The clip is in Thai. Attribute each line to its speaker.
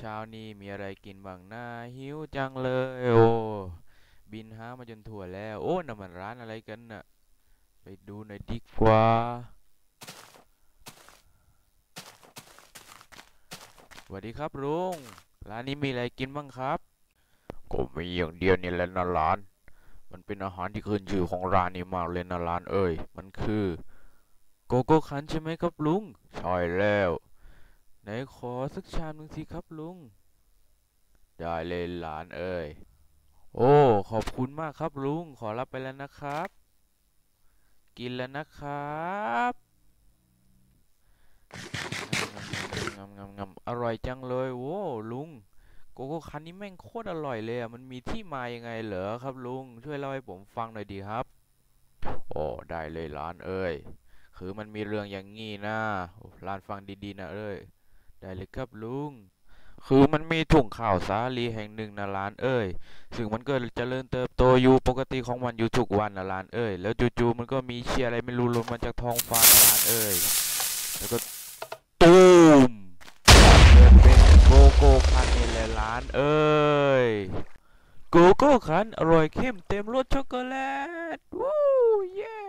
Speaker 1: ช้านี้มีอะไรกินบ้างนะหิวจังเลยโอ้บินหามาจนทั่วแล้ว โอ้นั่นมันร้านอะไรกันน่ะ ไปดูหน่อยดีกว่าสวัสดีครับลุงร้านนี้มีอะไรกินบ้างครับก็มีอย่างเดียวนี่แหละนะร้าน มันเป็นอาหารที่ขึ้นชื่อของร้านนี้มากเลยนะร้านเอ้ย มันคือ โกโก้คันใช่ไหมครับลุง ใช่แล้ว ไหนขอสักชามหนึ่งสิครับลุง ได้เลยหลานเอ้ย โอ้ ขอบคุณมากครับลุง ขอรับไปแล้วนะครับ กินแล้วนะครับงำงำงำอร่อยจังเลย โว้ลุง โกโก้คันนี้แม่งโคตรอร่อยเลยอะ มันมีที่มายังไงเหรอครับลุง ช่วยเล่าให้ผมฟังหน่อยดีครับ โอ้ ได้เลยหลานเอ้ย คือมันมีเรื่องอย่างงี้นะหลานฟังดีๆนะเอ้ย ได้เลยครับลุง คือมันมีถุงข้าวสาลีแห่งหนึ่งนะร้านเอ้ย ซึ่งมันก็เจริญเติบโตอยู่ปกติของมันอยู่ทุกวันนะร้านเอ้ย แล้วจู่ๆมันก็มีเชียอะไรไม่รู้ล่นมาจากท้องฟ้านะร้านเอ้ย แล้วก็ตูมเกิดเป็นโกโก้คันนี่แหละร้านเอ้ย โกโก้คันอร่อยเข้มเต็มรสช็อกโกแลต วู้เย้